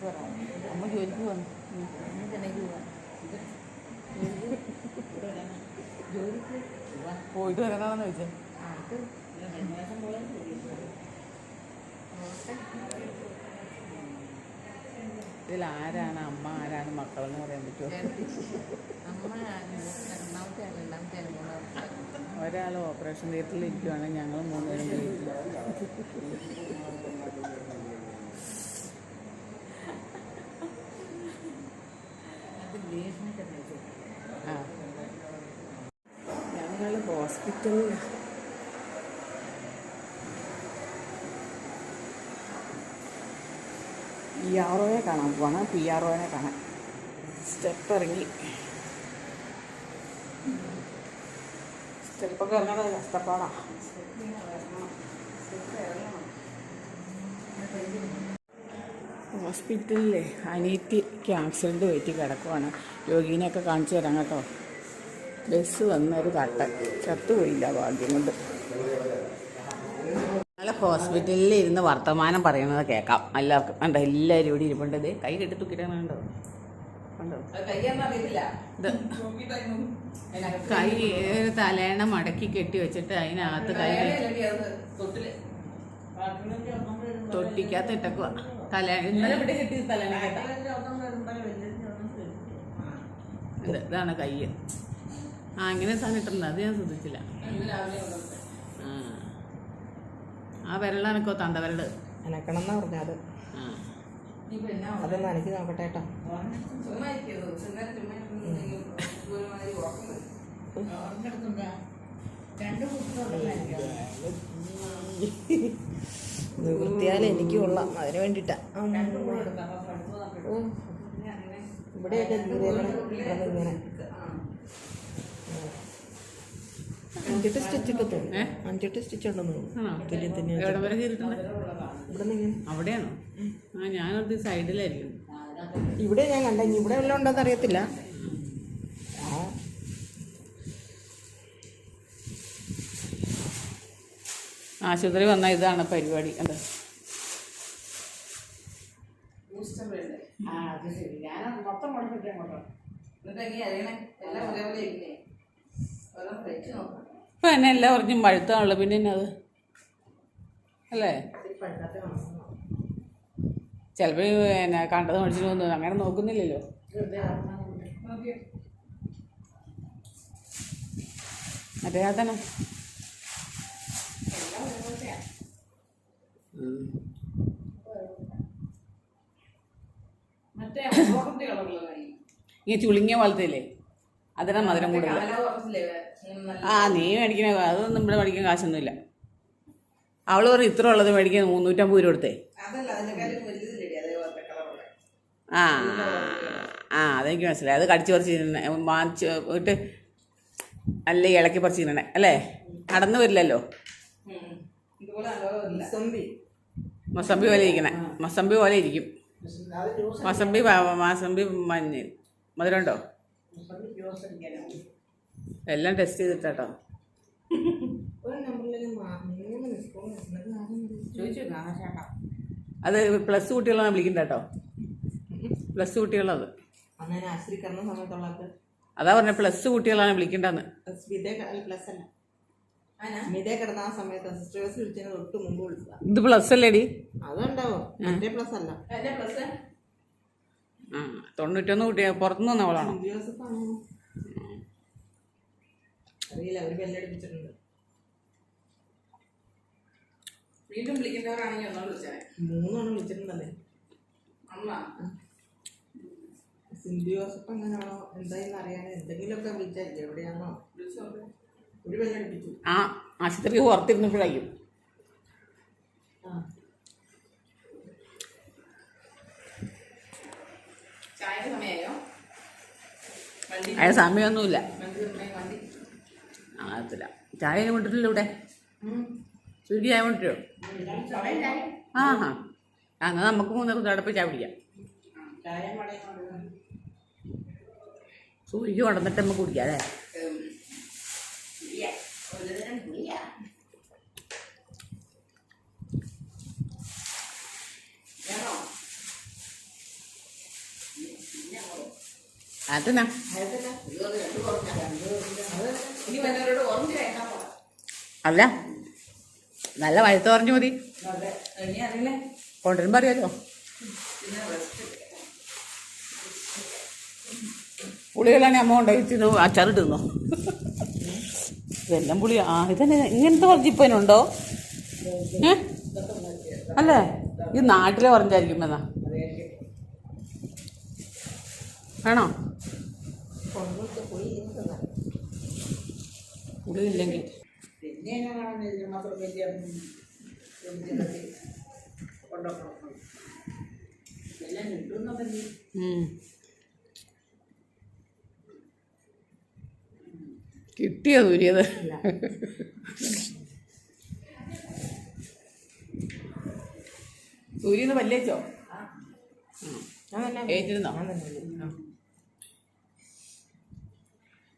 നമുക്ക് പറയാം അമ്മ ജോലിക്ക് പോകണം ചെന്നൈക്ക് ജോലിക്ക് പോയിട്ട് വരാനാണെന്ന് ചോദിച്ചേ അത് രണ്ടാസം പോലെ ഇതിൽ ആരാണ് അമ്മ ആരാണ് മക്കളെന്ന് പറയാൻ പറ്റുമോ? അമ്മ രണ്ടാമത്തെ ഒരാൾ ഓപ്പറേഷൻ തിയേറ്ററിൽ ഇരിക്കുവാണെങ്കിൽ ഞങ്ങൾ മൂന്നുപേരും വീട്ടിൽ അത് ഗ്രേസിനൊക്കെ തയ്ച്ചു ആ ഞങ്ങൾ ഹോസ്പിറ്റലിൽ പി ആർ ഒയെ കാണാൻ പോവാണ് പി ആർ ഒനെ കാണാൻ സ്റ്റെപ്പ് ഇറങ്ങി സ്റ്റെപ്പൊക്കെ ഇറങ്ങണത് കഷ്ടപ്പാടാ. ഹോസ്പിറ്റലിലെ അനീറ്റിക്ക് ആക്സിഡന്റ് പറ്റി കിടക്കുവാണ്. രോഗീനെയൊക്കെ കാണിച്ചു തരാം കേട്ടോ. ബസ് വന്നൊരു തട്ട ചത്തുപോയില്ല ഭാഗ്യം കൊണ്ട്. നാളെ ഹോസ്പിറ്റലിൽ ഇരുന്ന് വർത്തമാനം പറയുന്നത് കേൾക്കാം. എല്ലാവർക്കും. കണ്ടോ? എല്ലാവരും ഇവിടെ ഇരിപ്പുണ്ടത് കൈ കെട്ടി തൂക്കിട്ടാണോ കണ്ടോ? കണ്ടോ? ഇത് കൈ ഒരു തലേണ മടക്കി കെട്ടി വെച്ചിട്ട് അതിനകത്ത് കൈ തൊട്ടിക്കകത്ത് ഇട്ടക്കുക തലേണ ഇതാണ് കൈ. ആ ഇങ്ങനെ സാധനം ഇട്ടിട്ടുണ്ട് അത് ഞാൻ ശ്രദ്ധിച്ചില്ല. ആ. ആ വിരലാണിക്കോ തന്ത വിരൽ. അനക്കണം എന്നാ പറഞ്ഞത് അതൊന്ന് അനക്കി നോക്കട്ടെ കേട്ടോ. നിവൃത്തിയാൽ എനിക്ക് കൊള്ളാം. അതിന് വേണ്ടിട്ടാ ഇവിടെയൊക്കെ ഇങ്ങനെ. അഞ്ചെട്ട് സ്റ്റിച്ച് ഒക്കെ തോന്നുന്നു. അഞ്ചെട്ട് സ്റ്റിച്ച് ഉണ്ടെന്ന് തോന്നുന്നു. തുല്യം തന്നെയാണ് എവിടെ വരെ കയറിയിട്ടുണ്ട് ഇവിടെ നിന്ന് അവിടെയാണോ? ആ ഞാനത് സൈഡിലായിരിക്കും. ഇവിടെ ഞാൻ കണ്ട ഇനി ഇവിടെ എല്ലാം ഉണ്ടോന്ന് അറിയത്തില്ല. ആ. ആശുപത്രി വന്ന ഇതാണ് പരിപാടി. എന്താ? മൊത്തം കൊടുത്തിട്ടേ എന്നിട്ട് എങ്ങനെ അറിയണേ എല്ലാം ഒരേപോലെ ഇല്ലേ ഓരോ കഴിച്ചു നോക്കാം. ഇപ്പം എന്നെ എല്ലാം പറഞ്ഞും പഴുത്താണല്ലോ പിന്നെ എന്നത്? അത് അല്ലേ? ചിലപ്പോൾ എന്നെ കണ്ടത് മേടിച്ചിട്ട് തോന്നുന്നു അങ്ങനെ നോക്കുന്നില്ലല്ലോ. മറ്റേ തന്നെ. മറ്റേ ഓറഞ്ച് കളറുള്ള കൈ. ഈ ചുളിങ്ങിയ പോലത്തെ ഇല്ലേ? അതിനാ മധുരം കൂടുതൽ. ആ നീ മേടിക്കണ അതൊന്നും ഇവിടെ മേടിക്കാൻ കാശൊന്നുമില്ല. അവൾ പറയും ഇത്ര ഉള്ളത് മേടിക്കാൻ മുന്നൂറ്റമ്പത് രൂപ കൊടുത്തേ. ആ ആ അതെനിക്ക് മനസ്സിലായി. അത് കടിച്ചു പറിച്ച് വാങ്ങിച്ച് പോയിട്ട് ഇട്ട് നല്ല ഇളക്കി പറിച്ച് തിന്നണേ അല്ലേ? നടന്നു വരില്ലല്ലോ. മസമ്പി. പോലെ ഇരിക്കണേ. മൊസമ്പി പോലെ ഇരിക്കും. മൊസമ്പി പ- മഞ്ഞ്. മഞ്ഞ മധുരമുണ്ടോ എല്ലാം ടെസ്റ്റ് ചെയ്തിട്ടാട്ടോ. അത് പ്ലസ് കുട്ടികളാണ് വിളിക്കണ്ടോ പ്ലസ് കുട്ടികളത് അതാ പറഞ്ഞ പ്ലസ് കുട്ടികളാണ് വിളിക്കണ്ടെന്ന്. ഇത് പ്ലസ് അല്ലേടി? അതുണ്ടാവും. പ്ലസ് അല്ല. പ്ലസ് ആ. തൊണ്ണൂറ്റൊന്ന് കുട്ടിയാ പുറത്തുനിന്ന് വന്നവളാണോ അറിയില്ല ബെല്ലടിപ്പിച്ചിട്ടുണ്ട് വീണ്ടും വിളിക്കുന്നവരാണെങ്കിൽ വിളിച്ചേ. മൂന്നാണ് വിളിച്ചിട്ടുണ്ടല്ലേ? അമ്മ. സിന്ധു ജോസഫ് അങ്ങനെയാണോ? എന്തായെന്ന് അറിയാൻ എന്തെങ്കിലുമൊക്കെ വിളിച്ചായിരിക്കും. എവിടെയാണോ? വിളിച്ചു നോക്ക് ഒരു ബെല്ലടിപ്പിച്ചു ആ ആശുപത്രിക്ക് പുറത്തിരുന്നപ്പോഴായിരിക്കും. അതിന് സമയമൊന്നുമില്ല. ആകത്തില്ല. ചായ കൊണ്ടിട്ടില്ല ഇവിടെ? ചുരുക്കി ചായ കൊണ്ടിട്ടോ? ആ ഹാ എന്നാൽ നമുക്ക് മൂന്നേർക്ക് തടപ്പ് ചായ പിടിക്കാം കൊണ്ടുവന്നു സൂര്യക്ക് കൊണ്ടുവന്നിട്ട് നമുക്ക് കുടിക്കാം അല്ലേ ഒരു തരം പുളിയാ വേണോ അതെന്നാ ഓറഞ്ച്. അല്ല നല്ല വഴുത്ത പറഞ്ഞു മതി. കൊണ്ടുവരുമ്പോൾ അറിയാലോ. പുളികളാണ് അമ്മ ഉണ്ടായി തിന്നു അച്ചാറിട്ടുന്നോ ഇതെല്ലാം പുളി. ആ ഇതന്നെ ഇങ്ങനത്തെ ഓറഞ്ചിപ്പനുണ്ടോ ഏ? അല്ലേ? ഇത് നാട്ടിലെ ഓറഞ്ചായിരിക്കും എന്നാ വേണോ കൊണ്ടുവച്ച് പോയി പിന്നെ എങ്ങനെയാണ് ഇതിന് മാത്രം വലിയ വെജിറ്റബിൾ കൊണ്ടുപോകണം. എല്ലാം. കിട്ടിയോ ദൂരിയത് ദൂരിന്ന് പല്ലേച്ചോ? ഞാൻ തന്നെ ഏറ്റിരുന്നോ ഞാൻ തന്നെ വിളിച്ചു.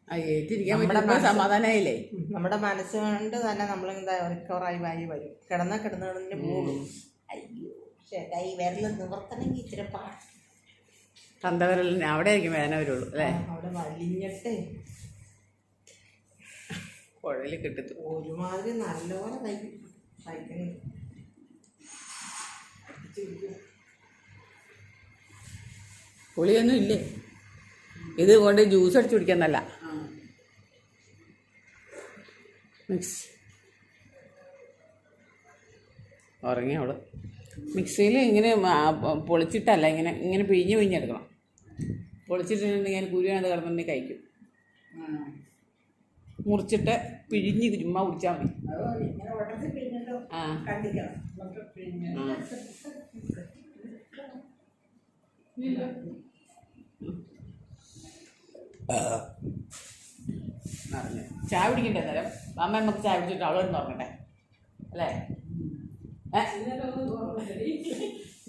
ആ ഏറ്റിരിക്കാൻ നമ്മുടെ സമാധാനമായില്ലേ കൊണ്ട് നമ്മുടെ മനസ്സുകൊണ്ട് തന്നെ നമ്മൾ എന്താ റിക്കവറായി വായി വരും. കിടന്നാ കിടന്നതിന് പോകും. അയ്യോ ചേട്ടാ ഈ വിരൽ നിവർത്തണമെങ്കിൽ ഇച്ചിരി പാട്ട് തന്തവരലിന് അവിടെ ആയിരിക്കും വേദന വരുള്ളൂ അല്ലേ? അവിടെ വലിഞ്ഞിട്ട്. കുഴൽ കിട്ടത്തു ഒരുമാതിരി നല്ലപോലെ തയ്ക്കും. തയ്ക്കുന്നു പുളിയൊന്നും ഇല്ലേ? ഇത് കൊണ്ട് ജ്യൂസ് അടിച്ച് കുടിക്കുന്നല്ല മിക്സ്. ഉറങ്ങി അവൾ. മിക്സിയിൽ ഇങ്ങനെ പൊളിച്ചിട്ടല്ല ഇങ്ങനെ ഇങ്ങനെ പിഴിഞ്ഞ് പിഴിഞ്ഞെടുക്കണം പൊളിച്ചിട്ടുണ്ടെങ്കിൽ ഞാൻ കുരുവാണ് കിടന്നുണ്ടെങ്കിൽ കഴിക്കും. മുറിച്ചിട്ട് പിഴിഞ്ഞ് ചുമ്മാ കുടിച്ചാൽ മതി. ആ. ചായ കുടിക്കണ്ടേ നേരം അമ്മ നമുക്ക് ചായ കുടിച്ചിട്ട് അവളോട് നോക്കട്ടെ. അല്ലേ? നിന്നോട്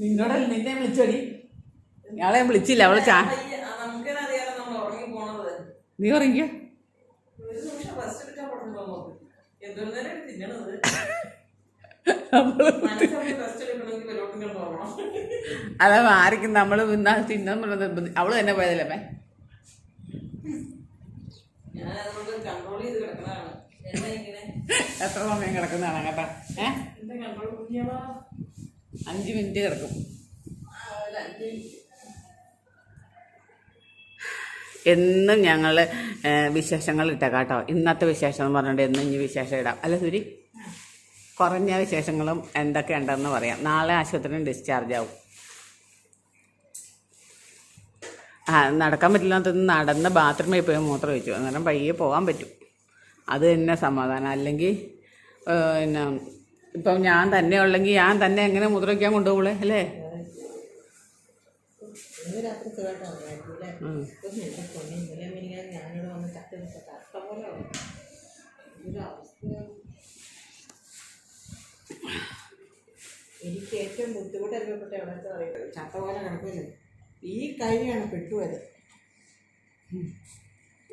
നിന്നോടല്ല നിന്നെ വിളിച്ചോടി. ഞങ്ങളെ ഞാൻ വിളിച്ചില്ല അവൾ ചാ നീ ഉറങ്ങണം അതാ ആർക്കും നമ്മൾ തിന്നാൻ പറഞ്ഞത് അവൾ തന്നെ പോയതല്ലേ കൺട്രോൾ ഇങ്ങനെ എത്ര സമയം കിടക്കുന്നതാണ് കേട്ടാ? ഏ? എന്താ കൺട്രോൾ കുഞ്ഞാളാ അഞ്ച് മിനിറ്റ് കിടക്കും. എന്നും ഞങ്ങൾ വിശേഷങ്ങൾ ഇട്ടേക്കാം കേട്ടോ. ഇന്നത്തെ വിശേഷം എന്ന് പറഞ്ഞിട്ട് എന്നും ഇനി വിശേഷം ഇടാം. അല്ല സുരി? കുറഞ്ഞ വിശേഷങ്ങളും എന്തൊക്കെ ഉണ്ടെന്ന് പറയാം. നാളെ ആശുപത്രിയിൽ ഡിസ്ചാർജ് ആവും. ആ നടക്കാൻ പറ്റില്ലാത്തത് നടന്ന് ബാത്റൂമിൽ പോയി മൂത്രം വെച്ചു അന്നേരം പയ്യെ പോകാൻ പറ്റും. അത് തന്നെ സമാധാനം. അല്ലെങ്കിൽ പിന്നെ ഇപ്പം ഞാൻ തന്നെ ഉള്ളെങ്കിൽ ഞാൻ തന്നെ എങ്ങനെ മുദ്രയ്ക്കാൻ കൊണ്ടുപോകളെ അല്ലേ? എനിക്ക് ഏറ്റവും ബുദ്ധിമുട്ട് അനുഭവപ്പെട്ട എവിടെ പറയുന്നത് ചത്ത പോലെ കിടക്കുന്നത് ഈ കൈയാണ് പെട്ടുപോയത്.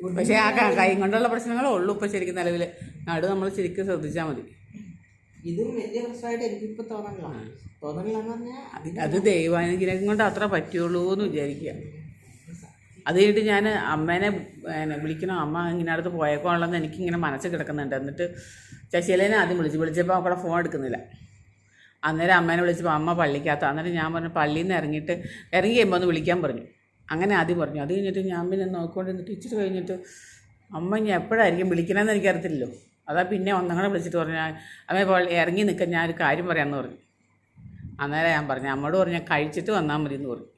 പക്ഷേ ആ കൈ കൊണ്ടുള്ള പ്രശ്നങ്ങളേ ഉള്ളൂ ഇപ്പോൾ ശരിക്കും നിലവിൽ നാട് നമ്മൾ ശരിക്കും ശ്രദ്ധിച്ചാൽ മതി. ഇതും വലിയ പ്രശ്നമായിട്ട് എനിക്കിപ്പോൾ തോന്നണില്ല. തോന്നണില്ല എന്ന് പറഞ്ഞാൽ അത് ദൈവാനുഗ്രഹം കൊണ്ട് അത്ര പറ്റുള്ളൂ എന്ന് വിചാരിക്കുക അത് കഴിഞ്ഞിട്ട് ഞാൻ അമ്മേനെ വിളിക്കണം. അമ്മ ഇങ്ങനെ അടുത്ത് പോയേക്കോളെന്ന് എനിക്കിങ്ങനെ മനസ്സിൽ കിടക്കുന്നുണ്ട്. എന്നിട്ട് ശശികലേനെ ആദ്യം വിളിച്ചു. വിളിച്ചപ്പോൾ അവളെ ഫോൺ എടുക്കുന്നില്ല. അന്നേരം അമ്മേനെ വിളിച്ചപ്പോൾ അമ്മ പള്ളിക്കകത്ത്. അന്നേരം ഞാൻ പറഞ്ഞു പള്ളിയിൽ നിന്ന് ഇറങ്ങിയിട്ട് ഇറങ്ങി കഴിയുമ്പോൾ ഒന്ന് വിളിക്കാൻ പറഞ്ഞു. അങ്ങനെ ആദ്യം പറഞ്ഞു. അത് കഴിഞ്ഞിട്ട് ഞാൻ പിന്നെ നോക്കിക്കൊണ്ടിരുന്നിട്ട് ഇച്ചിരി കഴിഞ്ഞിട്ട് അമ്മ ഇനി എപ്പോഴായിരിക്കും വിളിക്കണമെന്ന് എനിക്കറിയത്തില്ലല്ലോ. അതാ പിന്നെ ഒന്നങ്ങനെ വിളിച്ചിട്ട് പറഞ്ഞു. അമ്മയെ പോൾ ഇറങ്ങി നിൽക്കാൻ ഞാൻ ഒരു കാര്യം പറയാമെന്ന് പറഞ്ഞു. അന്നേരം ഞാൻ പറഞ്ഞു. അമ്മയോട് പറഞ്ഞു കഴിച്ചിട്ട് വന്നാൽ മതി എന്ന് പറഞ്ഞു.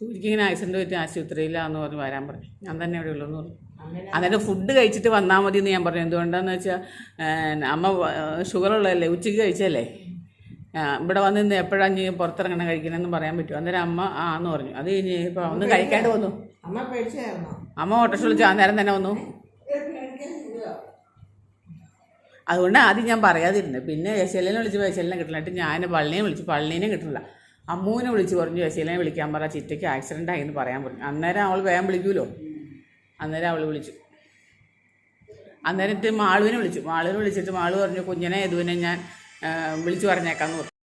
എനിക്കിങ്ങനെ ആക്സിഡന്റ് പറ്റി ആശുപത്രിയിലാന്ന് പറഞ്ഞ് വരാൻ പറഞ്ഞു. ഞാൻ തന്നെ ഇവിടെ ഉള്ളൂ എന്ന് പറഞ്ഞു അന്നേരം ഫുഡ് കഴിച്ചിട്ട് വന്നാൽ മതി എന്ന് ഞാൻ പറഞ്ഞു. എന്തുകൊണ്ടാന്ന് വെച്ചാൽ അമ്മ ഷുഗർ ഉള്ളതല്ലേ? ഉച്ചയ്ക്ക് കഴിച്ചല്ലേ ഇവിടെ വന്ന് ഇന്ന് എപ്പോഴാണ് നീ പുറത്തിറങ്ങണം കഴിക്കണമെന്ന് പറയാൻ പറ്റുമോ? അന്നേരം അമ്മ ആ എന്ന് പറഞ്ഞു. അത് കഴിഞ്ഞ് ഇപ്പോൾ ഒന്ന് കഴിക്കാണ്ട് വന്നു. അമ്മ ഓട്ടോറിക്ഷ വിളിച്ചു ആ നേരം തന്നെ വന്നു. അതുകൊണ്ട് ആദ്യം ഞാൻ പറയാതിരുന്നു. പിന്നെ യശലിനെ വിളിച്ച് യശലിനെ കിട്ടില്ല. എന്നിട്ട് ഞാൻ പള്ളിനെ വിളിച്ച് പള്ളിനെയും കിട്ടില്ല. അമ്മൂനെ വിളിച്ച് പറഞ്ഞു യശലിനെ വിളിക്കാൻ പറ ചിറ്റയ്ക്ക് ആക്സിഡന്റ് ആയി എന്ന് പറയാൻ പറഞ്ഞു. അന്നേരം അവൾ വേഗം വിളിക്കൂലോ? അന്നേരം അവൾ വിളിച്ചു. അന്നേരം മാളുവിനെ വിളിച്ചു. മാളുവിനെ വിളിച്ചിട്ട് മാളു പറഞ്ഞു കുഞ്ഞിനെ യദുവിനെ ഞാൻ വിളിച്ചു പറഞ്ഞേക്കാന്ന് പറഞ്ഞു.